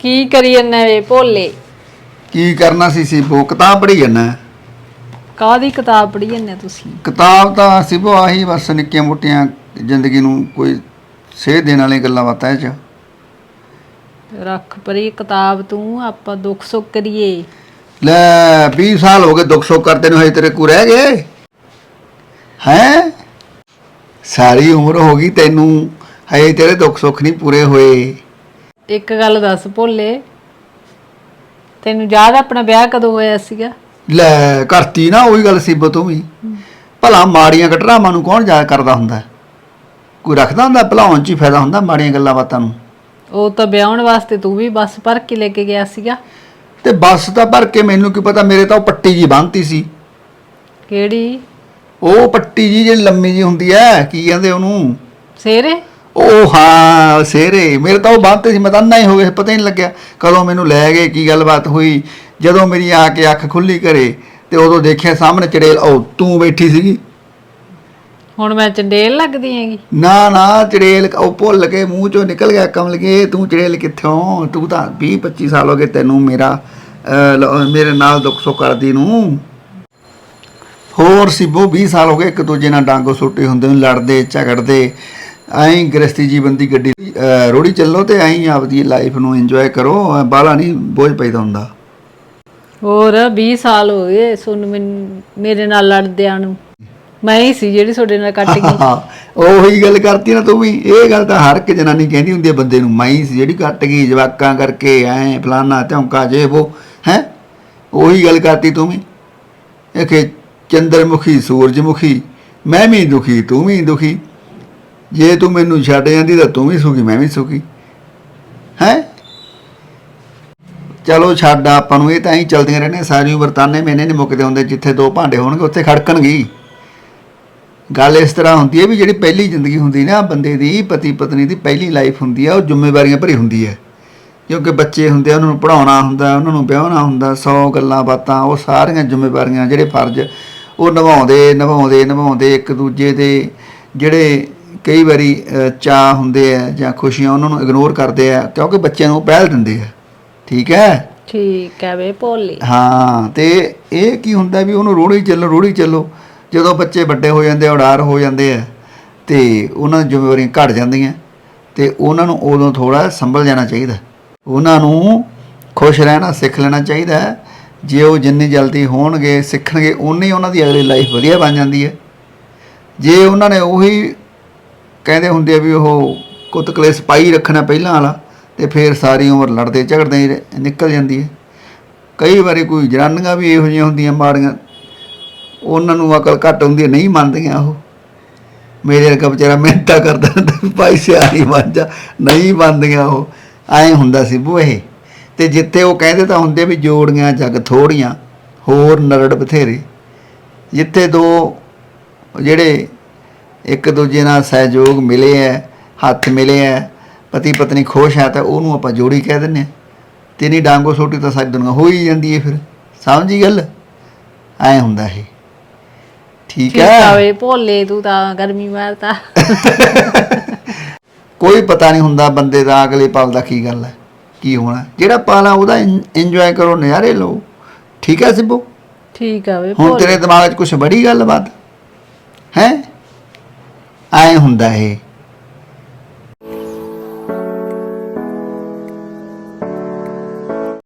ਕੀ ਕਰੀ ਜੰਨਾ ਵੇ ਭੋਲੇ? ਕੀ ਕਰਨਾ ਸੀ ਸਿਬੋ? ਕਿਤਾਬ ਪੜ੍ਹੀ ਜੰਨਾ ਕਾਦੀ ਕਿਤਾਬ ਪੜ੍ਹੀ ਜੰਨੇ ਤੁਸੀਂ? ਕਿਤਾਬ ਤਾਂ ਸਿਬੋ ਆਹੀ ਬਸ ਨਿੱਕੀਆਂ ਮੋਟੀਆਂ ਜ਼ਿੰਦਗੀ ਨੂੰ ਕੋਈ ਸੇਧ ਦੇਣ ਵਾਲੀਆਂ ਗੱਲਾਂ ਬਾਤਾਂ ਇਹ ਚ। ਰੱਖ ਪਰੀ ਕਿਤਾਬ ਤੂੰ ਆਪਾਂ ਦੁੱਖ ਸੁੱਖ ਕਰੀਏ। ਲੈ 20 ਸਾਲ ਹੋ ਗਏ ਦੁੱਖ ਸੁੱਖ ਕਰਦੇ ਨੂੰ ਹਜੇ ਤੇਰੇ ਕੋ ਰਹਿ ਗਏ? ਹੈ? ਸਾਰੀ ਉਮਰ ਹੋ ਗਈ ਤੈਨੂੰ ਹਜੇ ਤੇਰੇ ਦੁੱਖ ਸੁੱਖ ਨਹੀਂ ਪੂਰੇ ਹੋਏ। ਇੱਕ ਗੱਲ ਦੱਸ ਭੋਲੇ ਤੈਨੂੰ ਯਾਦ ਆ ਆਪਣਾ ਵਿਆਹ ਕਦੋਂ ਹੋਇਆ ਸੀਗਾ? ਲੈ ਕਰਤੀ ਨਾ ਉਹੀ ਗੱਲ ਸਿਬੋ ਤੂੰ ਵੀ। ਭਲਾ ਮਾੜੀਆਂ ਘਟਨਾਵਾਂ ਨੂੰ ਕੌਣ ਯਾਦ ਕਰਦਾ ਹੁੰਦਾ? ਕੋਈ ਰੱਖਦਾ ਹੁੰਦਾ ਭਲਾਉਣ ਚ ਹੀ ਫਾਇਦਾ ਹੁੰਦਾ ਮਾੜੀਆਂ ਗੱਲਾਂ ਬਾਤਾਂ ਨੂੰ? ਉਹ ਤਾਂ ਵਿਆਹਣ ਵਾਸਤੇ ਤੂੰ ਵੀ ਬੱਸ ਭਰ ਕੇ ਲੈ ਕੇ ਗਿਆ ਸੀਗਾ। ਤੇ ਬੱਸ ਤਾਂ ਭਰ ਕੇ ਮੈਨੂੰ ਕੀ ਪਤਾ ਮੇਰੇ ਤਾਂ ਉਹ ਪੱਟੀ ਜੀ ਬੰਨਤੀ ਸੀ। ਕਿਹੜੀ? ਉਹ ਪੱਟੀ ਜੀ ਜਿਹੜੀ ਲੰਮੀ ਜੀ ਹੁੰਦੀ ਐ ਕੀ ਕਹਿੰਦੇ ਉਹਨੂੰ? ਸੇਰੇ ਉਹ ਹਾਂ ਸੇਰੇ ਮੇਰੇ ਤਾਂ ਉਹ ਬੰਨਤੇ ਸੀ ਮੈਂ ਤਾਂ ਅੰਨਾ ਹੀ ਹੋ ਗਿਆ ਪਤਾ ਹੀ ਨਹੀਂ ਲੱਗਿਆ। ਕਦੋਂ ਮੈਨੂੰ ਲੈ ਗਏ ਕੀ ਗੱਲਬਾਤ ਹੋਈ। ਜਦੋਂ ਮੇਰੀ ਆ ਕੇ ਅੱਖ ਖੁੱਲੀ ਘਰੇ ਤੇ ਉਦੋਂ ਦੇਖਿਆ ਸਾਹਮਣੇ ਚੜੇਲ ਉਹ ਤੂੰ ਬੈਠੀ ਸੀਗੀ। ਹੁਣ ਮੈਂ ਚੰਡੇਲ ਲੱਗਦੀ ਹੈਗੀ। ਨਾ ਨਾ ਚੜੇਲ ਉਹ ਭੁੱਲ ਕੇ ਮੂੰਹ ਚੋਂ ਨਿਕਲ ਗਿਆ ਕਮਲ ਕੇ ਤੂੰ ਚੜੇਲ ਕਿੱਥੋਂ? ਤੂੰ ਤਾਂ 20 25 ਸਾਲ ਹੋ ਗਏ ਤੈਨੂੰ ਮੇਰਾ ਮੇਰੇ ਨਾਲ ਦੁੱਖ ਸੁੱਖ ਕਰਦੀ ਨੂੰ। ਹੋਰ ਸਿਬੋ 20 ਸਾਲ ਹੋ ਗਏ ਇੱਕ ਦੂਜੇ ਨਾਲ ਡਾਂਗੋ ਸੁੱਟੇ ਹੁੰਦੇ ਨੇ ਲੜਦੇ ਝਗੜਦੇ। ਐਂ ਗ੍ਰਸਤੀ ਜੀਵਨ ਦੀ ਗੱਡੀ ਰੋੜੀ ਚੱਲੋ ਤੇ ਐਂ ਆਪਦੀ ਲਾਈਫ ਨੂੰ ਇੰਜੋਏ ਕਰੋ ਬਾਲਾ ਨਹੀਂ ਬੋਝ ਪੈਦਾ ਹੁੰਦਾ। ਹੋਰ 20 ਸਾਲ ਹੋ ਗਏ ਸੁਣ ਮੈਨ- ਮੇਰੇ ਨਾਲ ਲੜਦਿਆਂ ਨੂੰ। ਮੈਂ ਹੀ ਸੀ ਜਿਹੜੀ ਤੁਹਾਡੇ ਨਾਲ ਕੱਟ ਗਈ। ਹਾਂ ਉਹੀ ਗੱਲ ਕਰਤੀ ਨਾ ਤੂੰ ਵੀ। ਇਹ ਗੱਲ ਤਾਂ ਹਰ ਇੱਕ ਜਨਾਨੀ ਕਹਿੰਦੀ ਹੁੰਦੀ ਹੈ ਬੰਦੇ ਨੂੰ ਮਾਈ ਸੀ ਜਿਹੜੀ ਕੱਟ ਗਈ ਜਵਾਕਾਂ ਕਰਕੇ ਐ ਫਲਾਨਾ ਧੌਂਕਾ ਜੇ ਉਹ ਹੈ? ਉਹੀ ਗੱਲ ਕਰਤੀ ਤੂੰ ਵੀ। ਇਹ ਕਿ ਚੰਦਰਮੁਖੀ ਸੂਰਜਮੁਖੀ ਮੈਂ ਵੀ ਦੁਖੀ ਤੂੰ ਵੀ ਦੁਖੀ। ਜੇ ਤੂੰ ਮੈਨੂੰ ਛੱਡ ਜਾਂਦੀ ਤਾਂ ਤੂੰ ਵੀ ਸੁਖੀ, ਮੈਂ ਵੀ ਸੁਖੀ। ਹੈ? ਚਲੋ ਛੱਡ, ਆਪਾਂ ਨੂੰ ਇਹ ਤਾਂ ਹੀ ਚਲਦੀਆਂ ਰਹਿਣੇ ਸਾਰੀ ਉਮਰ ਤਾਨੇ ਮੈਨੇ ਨਹੀਂ ਮੁੱਕਦੇ ਹੁੰਦੇ, ਜਿੱਥੇ ਦੋ ਭਾਂਡੇ ਹੋਣਗੇ, ਉੱਥੇ ਖੜਕਣਗੇ ਗੱਲ ਇਸ ਤਰ੍ਹਾਂ ਹੁੰਦੀ ਹੈ ਵੀ ਜਿਹੜੀ ਪਹਿਲੀ ਜ਼ਿੰਦਗੀ ਹੁੰਦੀ ਨਾ, ਬੰਦੇ ਦੀ, ਪਤੀ ਪਤਨੀ ਦੀ ਪਹਿਲੀ ਲਾਈਫ ਹੁੰਦੀ ਆ, ਉਹ ਜ਼ਿੰਮੇਵਾਰੀਆਂ ਭਰੀ ਹੁੰਦੀ ਹੈ। ਕਿਉਂਕਿ ਬੱਚੇ ਹੁੰਦੇ ਆ, ਉਹਨਾਂ ਨੂੰ ਪੜਾਉਣਾ ਹੁੰਦਾ, ਉਹਨਾਂ ਨੂੰ ਵਿਆਹਣਾ ਹੁੰਦਾ 100 ਗੱਲਾਂ ਬਾਤਾਂ, ਉਹ ਸਾਰੀਆਂ ਜ਼ਿੰਮੇਵਾਰੀਆਂ, ਜਿਹੜੇ ਫਰਜ਼, ਉਹ ਨਿਭਾਉਂਦੇ ਨਿਭਾਉਂਦੇ ਨਿਭਾਉਂਦੇ, ਇੱਕ ਦੂਜੇ ਦੇ ਜਿਹੜੇ ਕਈ ਵਾਰੀ ਚਾਅ ਹੁੰਦੇ ਆ ਜਾਂ ਖੁਸ਼ੀਆਂ ਉਹਨਾਂ ਨੂੰ ਇਗਨੋਰ ਕਰਦੇ ਆ ਕਿਉਂਕਿ ਬੱਚਿਆਂ ਨੂੰ ਪਹਿਲ ਦਿੰਦੇ ਆ। ਠੀਕ ਹੈ? ਠੀਕ ਹੈ ਵੇ ਭੋਲੇ ਹਾਂ ਤੇ ਇਹ ਕੀ ਹੁੰਦਾ ਵੀ ਉਹਨੂੰ ਰੋੜੀ ਚੱਲੋ ਰੋੜੀ ਚੱਲੋ। ਜਦੋਂ ਬੱਚੇ ਵੱਡੇ ਹੋ ਜਾਂਦੇ ਆ ਉਡਾਰ ਹੋ ਜਾਂਦੇ ਆ ਤੇ ਉਹਨਾਂ ਦੀ ਜ਼ਿੰਮੇਵਾਰੀਆਂ ਘਟ ਜਾਂਦੀਆਂ ਤੇ ਉਹਨਾਂ ਨੂੰ ਉਦੋਂ ਥੋੜਾ ਸੰਭਲ ਜਾਣਾ ਚਾਹੀਦਾ। ਉਹਨਾਂ ਨੂੰ ਖੁਸ਼ ਰਹਿਣਾ ਸਿੱਖ ਲੈਣਾ ਚਾਹੀਦਾ। ਜੇ ਉਹ ਜਿੰਨੀ ਜਲਦੀ ਹੋਣਗੇ ਸਿੱਖਣਗੇ ਉਨੀ ਉਹਨਾਂ ਦੀ ਅਗਲੀ ਲਾਈਫ ਵਧੀਆ ਬਣ ਜਾਂਦੀ ਹੈ। ਜੇ ਉਹਨਾਂ ਨੇ ਉਹੀ ਕਹਿੰਦੇ ਹੁੰਦੇ ਆ ਵੀ ਉਹ ਕੁੱਤ ਕਲੇਸ਼ ਪਾਈ ਰੱਖਣਾ ਪਹਿਲਾਂ ਵਾਲਾ ਤੇ ਫਿਰ ਸਾਰੀ ਉਮਰ ਲੜਦੇ ਝਗੜਦੇ ਹੀ ਰਹਿ- ਨਿਕਲ ਜਾਂਦੀ ਹੈ। ਕਈ ਵਾਰੀ ਕੋਈ ਜਨਾਨੀਆਂ ਵੀ ਇਹੋ ਜਿਹੀਆਂ ਹੁੰਦੀਆਂ ਮਾੜੀਆਂ, ਉਹਨਾਂ ਨੂੰ ਅਕਲ ਘੱਟ ਹੁੰਦੀ ਹੈ, ਨਹੀਂ ਮੰਨਦੀਆਂ ਉਹ। ਮੇਰੇ ਵਰਗਾ ਵਿਚਾਰਾ ਮਿਹਨਤਾਂ ਕਰਦਾ ਹੁੰਦਾ ਭਾਈ ਸਿਆਣੀ ਬਣ ਜਾ, ਨਹੀਂ ਮੰਨਦੀਆਂ ਉਹ। ਐਂ ਹੁੰਦਾ ਸੀ ਬੂ ਇਹ ਤੇ ਜਿੱਥੇ ਉਹ ਕਹਿੰਦੇ ਤਾਂ ਹੁੰਦੇ ਵੀ ਜੋੜੀਆਂ, ਜੱਗ ਥੋੜੀਆਂ, ਹੋਰ ਨਰੜ ਬਥੇਰੇ। ਜਿੱਥੇ ਦੋ ਜਿਹੜੇ ਇੱਕ ਦੂਜੇ ਨਾਲ ਸਹਿਯੋਗ ਮਿਲੇ ਐ ਹੱਥ ਮਿਲੇ ਐ ਪਤੀ ਪਤਨੀ ਖੁਸ਼ ਹੈ ਤਾਂ ਉਹਨੂੰ ਆਪਾਂ ਜੋੜੀ ਕਹਿ ਹਾਂ। ਤੇ ਨਹੀਂ ਡਾਂਗੋ ਛੋਟੀ ਤਾਂ ਸਾਰੀ ਦੁਨੀਆ ਹੋ ਹੀ ਜਾਂਦੀ ਹੈ ਫਿਰ। ਸਮਝੀ ਗੱਲ? ਐ ਹੁੰਦਾ ਇਹ। ਠੀਕ ਹੈ ਵੇ ਭੋਲੇ ਤੂੰ ਤਾਂ ਗਰਮੀ ਮਾਰਤਾ। ਕੋਈ ਪਤਾ ਨਹੀਂ ਹੁੰਦਾ ਬੰਦੇ ਦਾ ਅਗਲੇ ਪਲ ਦਾ ਕੀ ਗੱਲ ਹੈ ਕੀ ਹੋਣਾ। ਜਿਹੜਾ ਪਾਲਾ ਉਹਦਾ ਇੰਜੋਏ ਕਰੋ ਨਜ਼ਾਰੇ ਲਓ। ਠੀਕ ਹੈ ਸਿੱਬੂ? ਠੀਕ ਆ ਵੇ ਹੁਣ ਤੇਰੇ ਦਿਮਾਗ 'ਚ ਕੁਝ ਬੜੀ ਗੱਲਬਾਤ। ਹੈ? ਐ ਹੁੰਦਾ ਇਹ